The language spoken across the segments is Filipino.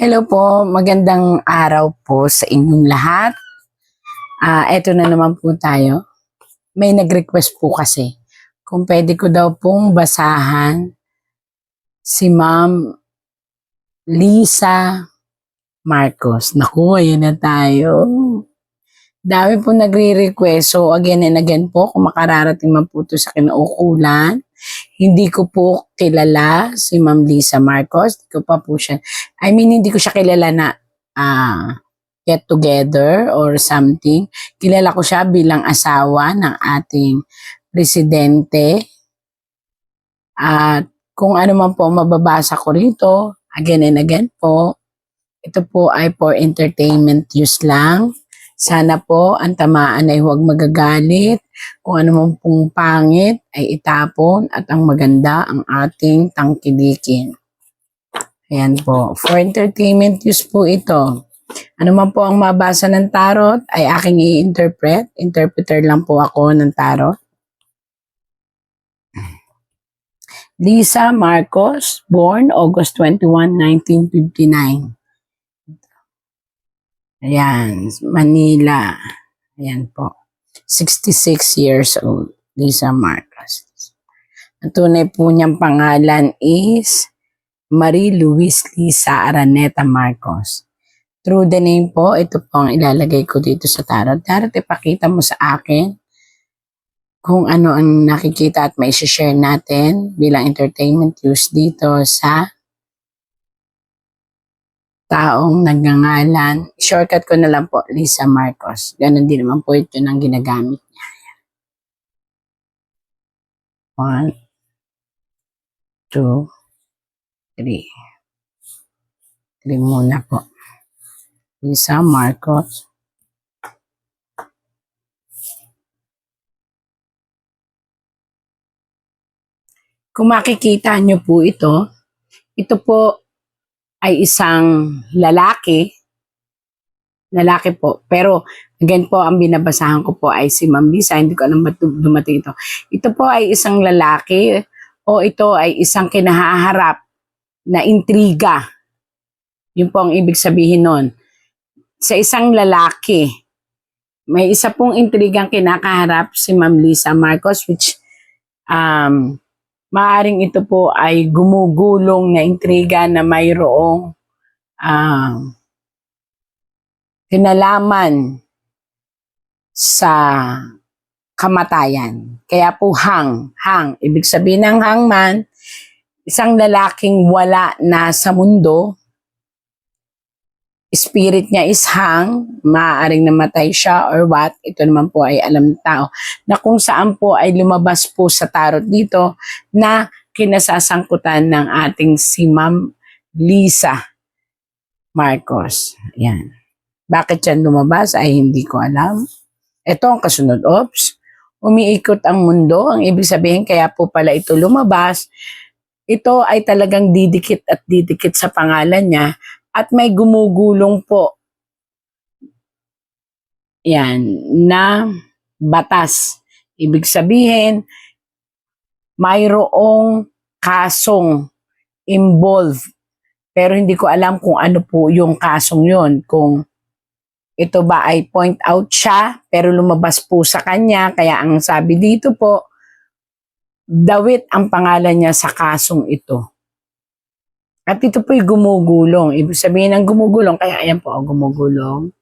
Hello po, magandang araw po sa inyong lahat. Ah, eto na naman po tayo. May nag-request po kasi kung pwede ko daw pong basahan si Ma'am Lisa Marcos. Naku, ayun na tayo. Dami po nagre-request. So again and again po, kung makararating man po ito sa kinaukulan, hindi ko po kilala si Ma'am Lisa Marcos. Hindi ko pa po siya I mean, hindi ko siya kilala na ah, get together or something. Kilala ko siya bilang asawa ng ating presidente. At kung ano man po mababasa ko rito, again and again po, ito po ay for entertainment use lang. Sana po ang tamaan ay huwag magagalit. Kung ano man pong pangit ay itapon at ang maganda ang ating tangkilikin. Ayan po. For entertainment use po ito. Ano man po ang mabasa ng tarot ay aking i-interpret. Interpreter lang po ako ng tarot. Lisa Marcos, born August 21, 1959. Ayan, Manila. Ayan po. 66 years old, Lisa Marcos. Ang tunay po niyang pangalan is Marie Luis Lisa Araneta Marcos. Through the name po, ito po ang ilalagay ko dito sa tarot. Tarot, ipakita mo sa akin kung ano ang nakikita at may share natin bilang entertainment use dito sa taong nagngangalan. Shortcut ko na lang po, Lisa Marcos. Ganon din naman po ito ang ginagamit niya. One, two, three. Three muna po. Lisa Marcos. Kung makikita nyo po ito, ito po ay isang lalaki. Lalaki po. Pero again po, ang binabasahan ko po ay si Ma'am Lisa. Hindi ko alam ba't dumating ito. Ito po ay isang lalaki o ito ay isang kinahaharap na intriga. Yun po ang ibig sabihin nun. Sa isang lalaki, may isa pong intrigang kinakaharap si Ma'am Lisa Marcos which um, maaring ito po ay gumugulong na intriga na mayroong um, kinalaman sa kamatayan. Kaya po hang, hang. Ibig sabihin ng hangman, isang lalaking wala na sa mundo, spirit niya is hang, maaaring namatay siya or what, ito naman po ay alam ng tao, na kung saan po ay lumabas po sa tarot dito na kinasasangkutan ng ating si Ma'am Lisa Marcos. Yan. Bakit yan lumabas ay hindi ko alam. Ito ang kasunod. Oops. Umiikot ang mundo. Ang ibig sabihin kaya po pala ito lumabas. Ito ay talagang didikit at didikit sa pangalan niya at may gumugulong po. Yan, na batas. Ibig sabihin, mayroong kasong involved. Pero hindi ko alam kung ano po yung kasong yon Kung ito ba ay point out siya, pero lumabas po sa kanya. Kaya ang sabi dito po, Dawit ang pangalan niya sa kasong ito. At ito po'y gumugulong. Ibig sabihin ng gumugulong, kaya ayan po, gumugulong.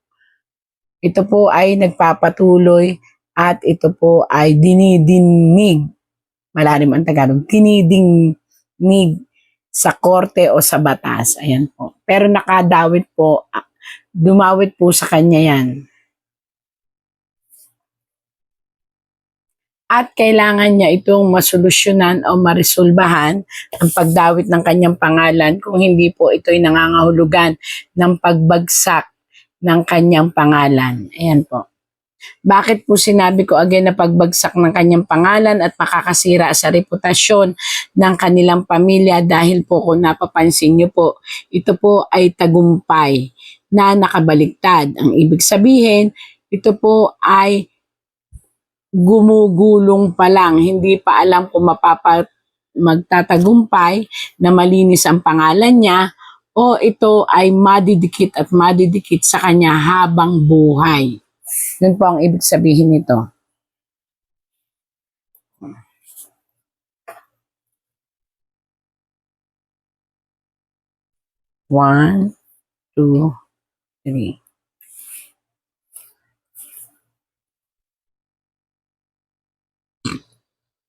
Ito po ay nagpapatuloy at ito po ay dinidinig. Malalim ang Tagalog. Dinidinig sa korte o sa batas. Ayan po. Pero nakadawit po, dumawit po sa kanya yan. At kailangan niya itong masolusyonan o maresolbahan ang pagdawit ng kanyang pangalan kung hindi po ito'y nangangahulugan ng pagbagsak ng kanyang pangalan. Ayan po. Bakit po sinabi ko again na pagbagsak ng kanyang pangalan at makakasira sa reputasyon ng kanilang pamilya dahil po kung napapansin niyo po, ito po ay tagumpay na nakabaliktad. Ang ibig sabihin, ito po ay gumugulong pa lang, hindi pa alam kung mapapa magtatagumpay na malinis ang pangalan niya o ito ay madidikit at madidikit sa kanya habang buhay. Yun po ang ibig sabihin nito. One, two, three.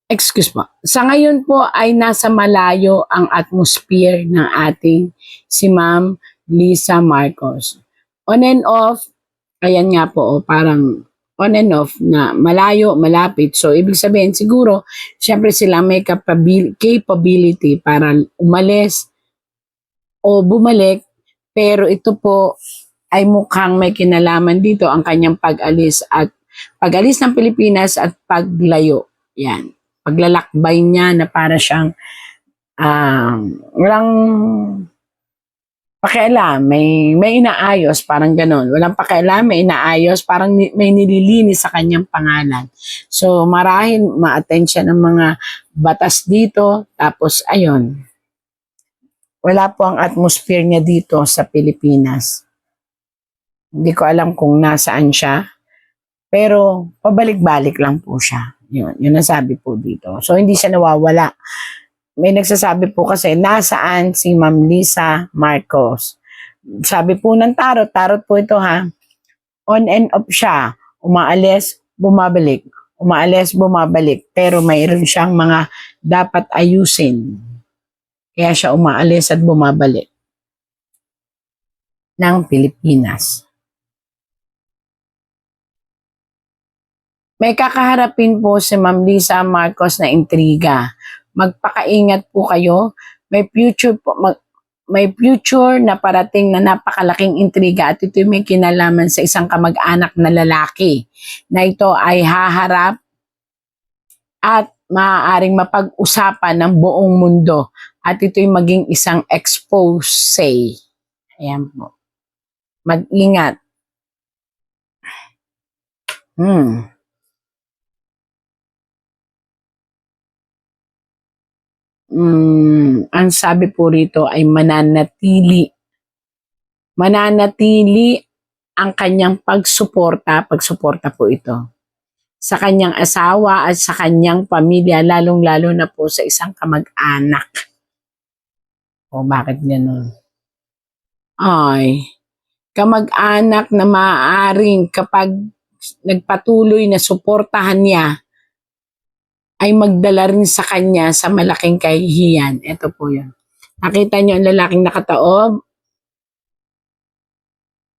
Excuse po. Sa ngayon po ay nasa malayo ang atmosphere ng ating si Ma'am Lisa Marcos. On and off, ayan nga po, oh, parang on and off na malayo, malapit. So, ibig sabihin, siguro, syempre sila may capabil- capability para umalis o bumalik. Pero ito po ay mukhang may kinalaman dito ang kanyang pag-alis at pag-alis ng Pilipinas at paglayo. Yan. Paglalakbay niya na para siyang um, walang pakialam, may, may inaayos, parang ganon. Walang pakialam, may inaayos, parang ni- may nililinis sa kanyang pangalan. So, marahil ma-attend siya ng mga batas dito. Tapos, ayun. Wala po ang atmosphere niya dito sa Pilipinas. Hindi ko alam kung nasaan siya. Pero, pabalik-balik lang po siya. Yun, yun ang sabi po dito. So, hindi siya nawawala may nagsasabi po kasi nasaan si Ma'am Lisa Marcos. Sabi po ng tarot, tarot po ito ha, on and off siya, umaalis, bumabalik, umaalis, bumabalik, pero mayroon siyang mga dapat ayusin. Kaya siya umaalis at bumabalik ng Pilipinas. May kakaharapin po si Ma'am Lisa Marcos na intriga magpakaingat po kayo. May future po, mag, may future na parating na napakalaking intriga at ito may kinalaman sa isang kamag-anak na lalaki na ito ay haharap at maaaring mapag-usapan ng buong mundo at ito'y maging isang expose. Ayan po. Mag-ingat. Hmm. Mm, ang sabi po rito ay mananatili. Mananatili ang kanyang pagsuporta, pagsuporta po ito sa kanyang asawa at sa kanyang pamilya, lalong-lalo na po sa isang kamag-anak. O bakit ganun? Ay, kamag-anak na maaaring kapag nagpatuloy na suportahan niya ay magdala rin sa kanya sa malaking kahihiyan. Ito po yun. Nakita niyo ang lalaking nakataob?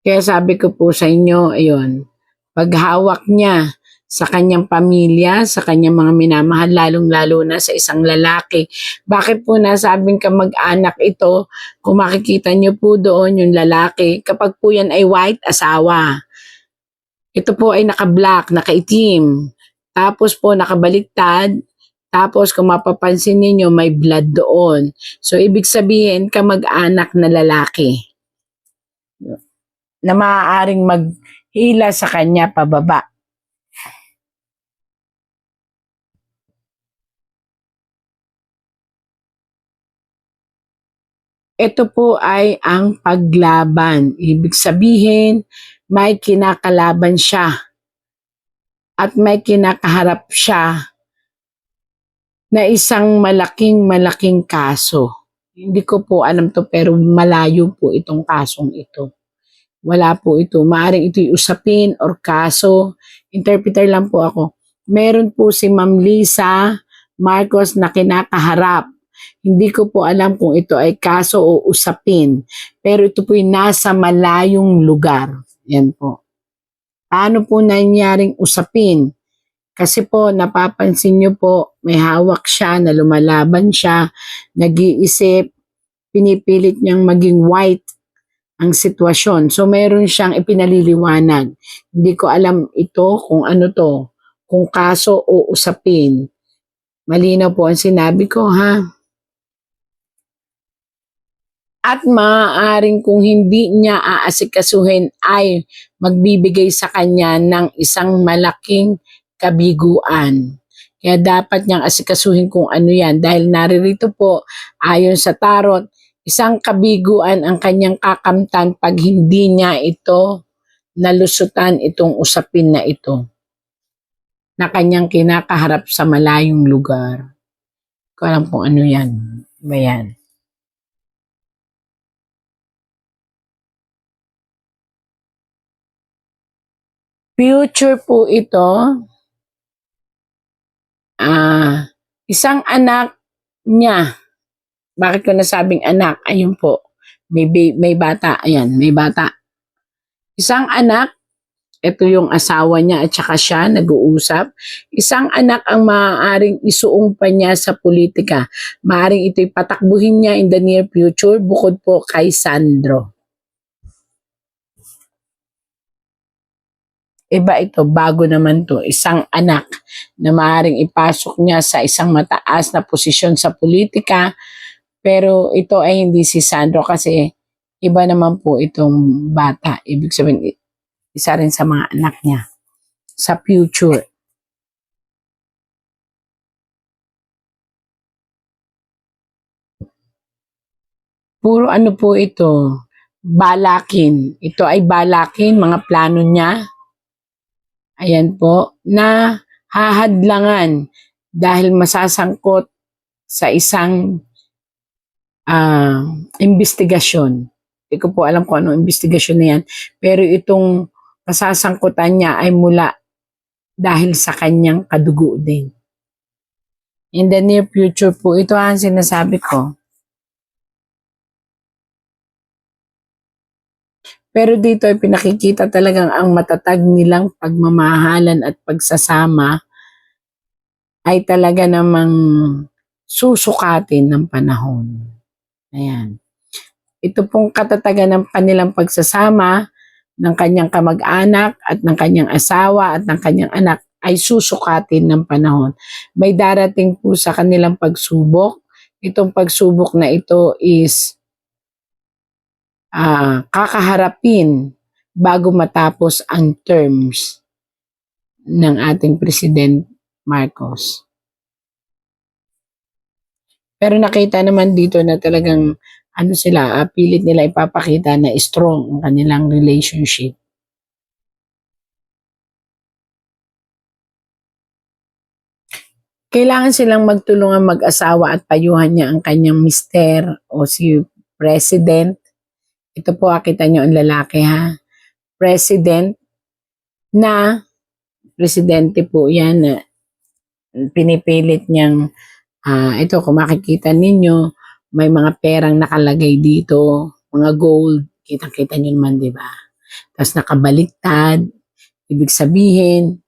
Kaya sabi ko po sa inyo, ayun, paghawak niya sa kanyang pamilya, sa kanyang mga minamahal, lalong-lalo na sa isang lalaki. Bakit po nasabing ka mag-anak ito? Kung makikita niyo po doon yung lalaki, kapag po yan ay white, asawa. Ito po ay naka-black, naka-itim. Tapos po nakabaliktad. Tapos kung mapapansin ninyo, may blood doon. So, ibig sabihin, kamag-anak na lalaki na maaaring maghila sa kanya pababa. Ito po ay ang paglaban. Ibig sabihin, may kinakalaban siya at may kinakaharap siya na isang malaking malaking kaso. Hindi ko po alam to pero malayo po itong kasong ito. Wala po ito. Maaring ito'y usapin or kaso. Interpreter lang po ako. Meron po si Ma'am Lisa Marcos na kinakaharap. Hindi ko po alam kung ito ay kaso o usapin. Pero ito po'y nasa malayong lugar. Yan po. Paano po nangyaring usapin? Kasi po, napapansin nyo po, may hawak siya, na lumalaban siya, nag-iisip, pinipilit niyang maging white ang sitwasyon. So, meron siyang ipinaliliwanag. Hindi ko alam ito kung ano to, kung kaso o usapin. Malinaw po ang sinabi ko, ha? At maaaring kung hindi niya aasikasuhin ay magbibigay sa kanya ng isang malaking kabiguan. Kaya dapat niyang asikasuhin kung ano yan. Dahil naririto po, ayon sa tarot, Isang kabiguan ang kanyang kakamtan pag hindi niya ito nalusutan itong usapin na ito na kanyang kinakaharap sa malayong lugar. Ko alam kung ano yan. Ba yan? Future po ito. Ah, isang anak niya. Bakit ko nasabing anak? Ayun po. May, may bata. Ayan, may bata. Isang anak, ito yung asawa niya at saka siya nag-uusap. Isang anak ang maaaring isuong pa niya sa politika. Maaaring ito'y patakbuhin niya in the near future bukod po kay Sandro. Iba ito, bago naman to. Isang anak na maaaring ipasok niya sa isang mataas na posisyon sa politika. Pero ito ay hindi si Sandro kasi iba naman po itong bata. Ibig sabihin, isa rin sa mga anak niya sa future. Puro ano po ito, balakin. Ito ay balakin, mga plano niya. Ayan po, na hahadlangan dahil masasangkot sa isang ah investigasyon. Hindi ko po alam kung ano investigasyon na yan. Pero itong masasangkutan niya ay mula dahil sa kanyang kadugo din. In the near future po, ito ang sinasabi ko. Pero dito ay pinakikita talagang ang matatag nilang pagmamahalan at pagsasama ay talaga namang susukatin ng panahon. Ayan. Ito pong katatagan ng kanilang pagsasama ng kanyang kamag-anak at ng kanyang asawa at ng kanyang anak ay susukatin ng panahon. May darating po sa kanilang pagsubok. Itong pagsubok na ito is ah, kakaharapin bago matapos ang terms ng ating President Marcos. Pero nakita naman dito na talagang ano sila, ah, pilit nila ipapakita na strong ang kanilang relationship. Kailangan silang magtulungan mag-asawa at payuhan niya ang kanyang mister o si president. Ito po, ah, kita niyo ang lalaki ha. President na presidente po yan na pinipilit niyang ah, ito kung makikita ninyo may mga perang nakalagay dito, mga gold, kitang-kita niyo naman, di ba? Tapos nakabaliktad, ibig sabihin,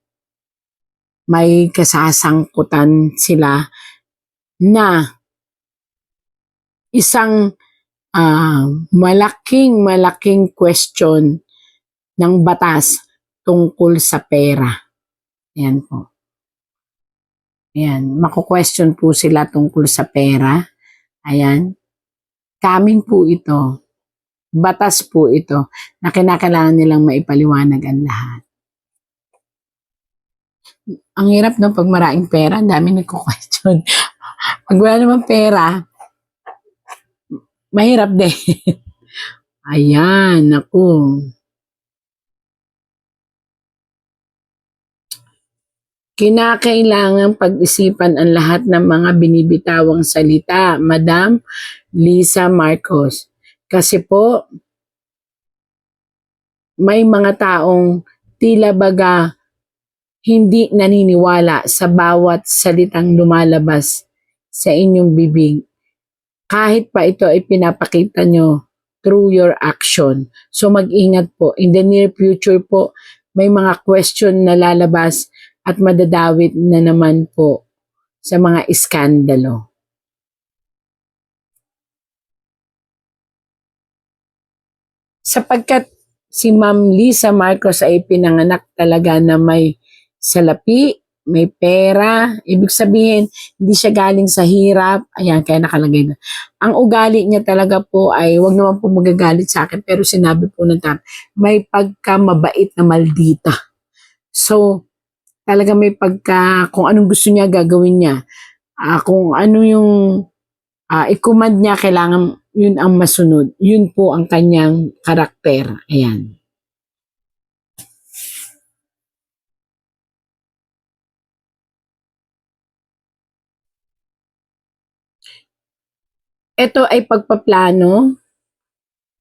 may kasasangkutan sila na isang ah, malaking malaking question ng batas tungkol sa pera. Ayan po. Ayan, mako-question po sila tungkol sa pera. Ayan. Coming po ito. Batas po ito na kinakailangan nilang maipaliwanag ang lahat. Ang hirap no pag maraming pera, ang dami nagko-question. Pag wala naman pera, mahirap din. Ayan, naku. Kinakailangan pag-isipan ang lahat ng mga binibitawang salita, Madam Lisa Marcos. Kasi po, may mga taong tila baga hindi naniniwala sa bawat salitang lumalabas sa inyong bibig. Kahit pa ito ay pinapakita nyo through your action. So mag-ingat po. In the near future po, may mga question na lalabas at madadawit na naman po sa mga iskandalo. Sapagkat si Ma'am Lisa Marcos ay pinanganak talaga na may salapi, may pera, ibig sabihin, hindi siya galing sa hirap, ayan, kaya nakalagay na. Ang ugali niya talaga po ay, wag naman po magagalit sa akin, pero sinabi po ng tam, may pagka mabait na maldita. So, talaga may pagka, kung anong gusto niya, gagawin niya. Ah, kung ano yung ah, i-command niya, kailangan yun ang masunod. Yun po ang kanyang karakter. Ayan. Ito ay pagpaplano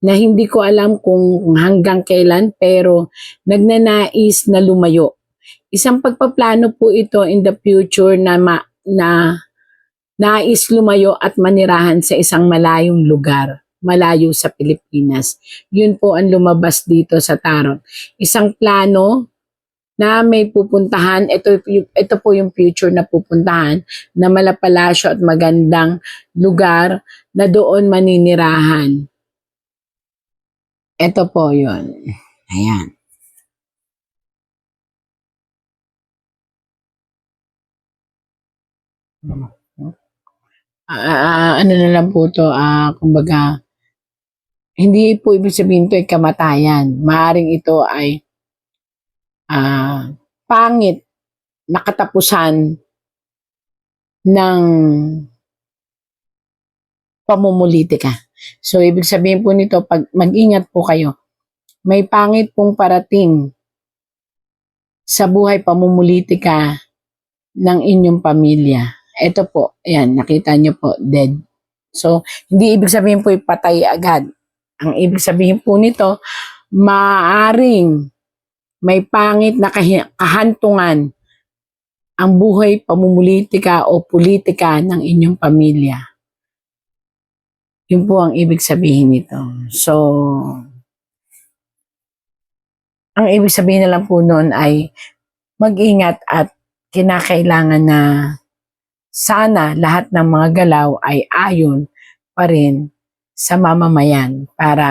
na hindi ko alam kung hanggang kailan pero nagnanais na lumayo. Isang pagpaplano po ito in the future na ma, na nais lumayo at manirahan sa isang malayong lugar, malayo sa Pilipinas. Yun po ang lumabas dito sa tarot. Isang plano na may pupuntahan, ito, ito po yung future na pupuntahan, na malapalasyo at magandang lugar na doon maninirahan. Ito po yun. Ayan. Ah, ano na lang po to, ah, kumbaga, hindi po ibig sabihin to ay kamatayan. Maaring ito ay ah, pangit na katapusan ng pamumulitika. So, ibig sabihin po nito, pag mag-ingat po kayo, may pangit pong parating sa buhay pamumulitika ng inyong pamilya. Ito po, ayan, nakita nyo po, dead. So, hindi ibig sabihin po ipatay agad. Ang ibig sabihin po nito, maaring may pangit na kahantungan ang buhay pamumulitika o politika ng inyong pamilya. Yun po ang ibig sabihin nito. So, ang ibig sabihin na lang po noon ay mag-ingat at kinakailangan na sana lahat ng mga galaw ay ayon pa rin sa mamamayan para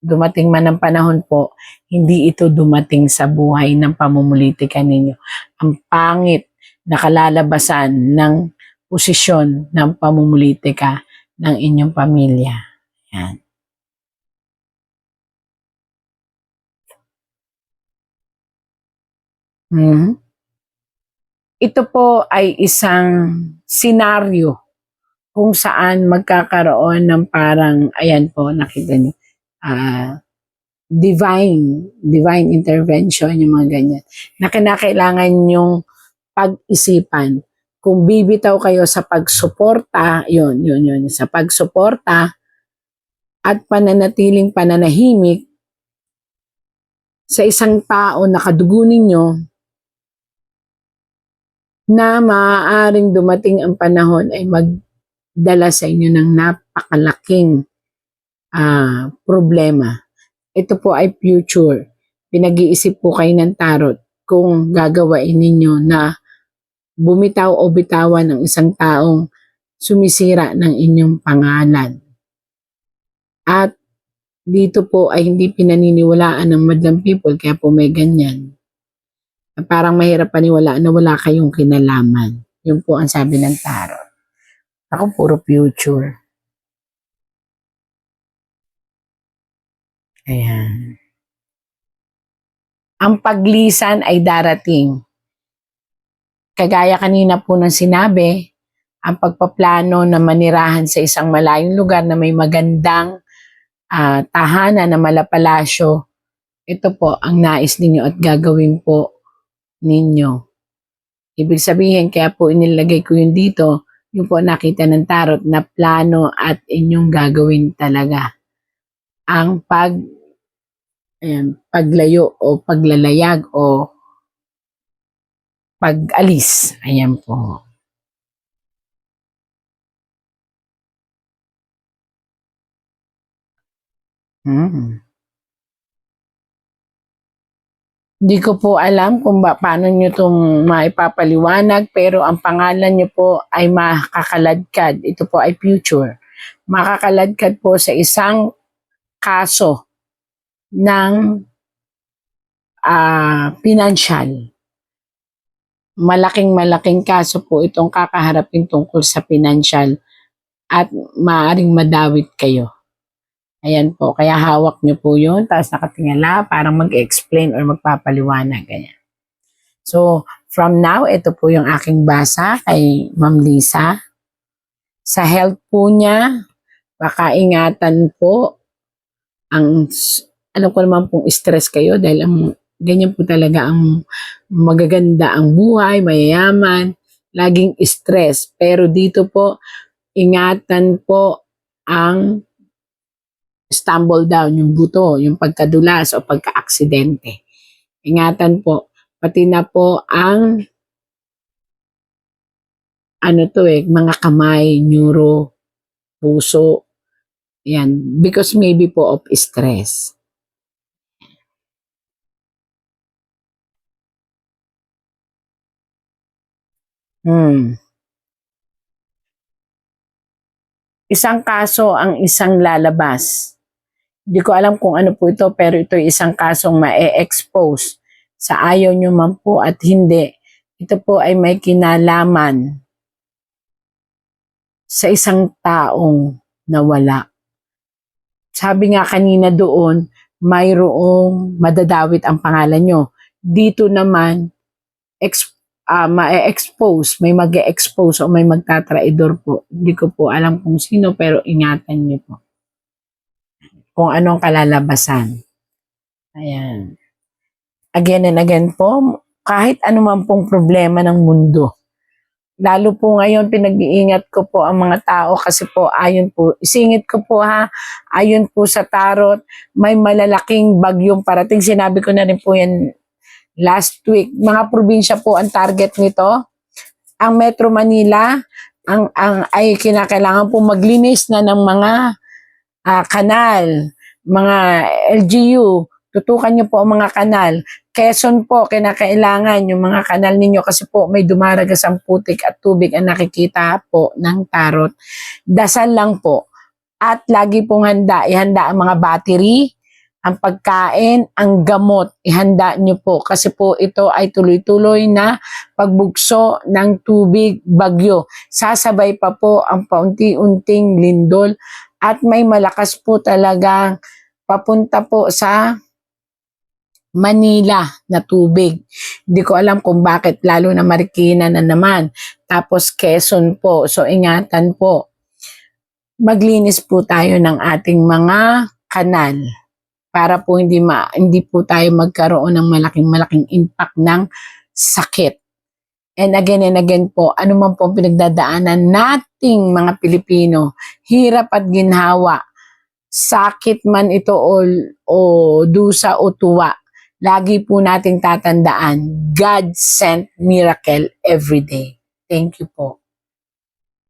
dumating man ang panahon po, hindi ito dumating sa buhay ng pamumulitika ninyo. Ang pangit na kalalabasan ng posisyon ng pamumulitika ng inyong pamilya. Yan. Mhm. Ito po ay isang senaryo kung saan magkakaroon ng parang, ayan po, nakita niyo, ah, divine, divine intervention, yung mga ganyan, na kinakailangan yung pag-isipan. Kung bibitaw kayo sa pagsuporta, yun, yun, yun, sa pagsuporta at pananatiling pananahimik sa isang tao na kadugo ninyo na maaaring dumating ang panahon ay magdala sa inyo ng napakalaking ah, problema. Ito po ay future. Pinag-iisip po kayo ng tarot kung gagawain ninyo na bumitaw o bitawan ng isang taong sumisira ng inyong pangalan. At dito po ay hindi pinaniniwalaan ng madlang people kaya po may ganyan. Parang mahirap paniwalaan na wala kayong kinalaman. Yun po ang sabi ng tarot. Ako puro future. Ayan. Ang paglisan ay darating. Kagaya kanina po ng sinabi, ang pagpaplano na manirahan sa isang malayong lugar na may magandang ah, tahanan na malapalasyo, ito po ang nais ninyo at gagawin po ninyo. Ibig sabihin, kaya po inilagay ko yun dito, yung po nakita ng tarot na plano at inyong gagawin talaga. Ang pag ayan, paglayo o paglalayag o pag-alis. Ayan po. Hmm. Hindi ko po alam kung ba, paano nyo itong maipapaliwanag pero ang pangalan nyo po ay makakaladkad. Ito po ay future. Makakaladkad po sa isang kaso ng ah, financial. Malaking malaking kaso po itong kakaharapin tungkol sa financial at maaring madawit kayo. Ayan po, kaya hawak nyo po yun, tapos nakatingala, parang mag-explain or magpapaliwanag, ganyan. So, from now, ito po yung aking basa kay Ma'am Lisa. Sa health po niya, Baka ingatan po ang alam ko naman pong stress kayo dahil ang ganyan po talaga ang magaganda ang buhay, mayayaman, laging stress. Pero dito po, ingatan po ang stumble down, yung buto, yung pagkadulas o pagka-aksidente. Ingatan po, pati na po ang ano to eh, mga kamay, neuro, puso, yan, because maybe po of stress. Hmm. Isang kaso ang isang lalabas. Hindi ko alam kung ano po ito, pero ito ay isang kasong ma-expose sa ayaw nyo man po at hindi. Ito po ay may kinalaman sa isang taong nawala. Sabi nga kanina doon, mayroong madadawit ang pangalan nyo. Dito naman, ex, ah, ma-expose, may mag expose o may magtatraidor po. Hindi ko po alam kung sino, pero ingatan nyo po. Kung anong kalalabasan. Ayan. Again and again po, kahit anuman pong problema ng mundo, lalo po ngayon pinag-iingat ko po ang mga tao kasi po ayon po, isingit ko po ha, ayon po sa tarot, may malalaking bagyong parating. Sinabi ko na rin po yan last week. Mga probinsya po ang target nito. Ang Metro Manila, ang, ang ay kinakailangan po maglinis na ng mga ah, kanal, mga LGU, tutukan niyo po ang mga kanal. Quezon po, kinakailangan yung mga kanal ninyo kasi po may dumaragas ang putik at tubig ang nakikita po ng tarot. Dasal lang po. At lagi pong handa, ihanda ang mga battery, ang pagkain, ang gamot, ihanda nyo po kasi po ito ay tuloy-tuloy na pagbugso ng tubig bagyo. Sasabay pa po ang paunti-unting lindol at may malakas po talagang papunta po sa Manila na tubig. Hindi ko alam kung bakit lalo na Marikina na naman. Tapos Quezon po. So ingatan po. Maglinis po tayo ng ating mga kanal para po hindi ma, hindi po tayo magkaroon ng malaking malaking impact ng sakit. And again and again po, ano man po pinagdadaanan nating mga Pilipino, hirap at ginhawa, sakit man ito o, o dusa o tuwa, lagi po nating tatandaan, God sent miracle every day. Thank you po.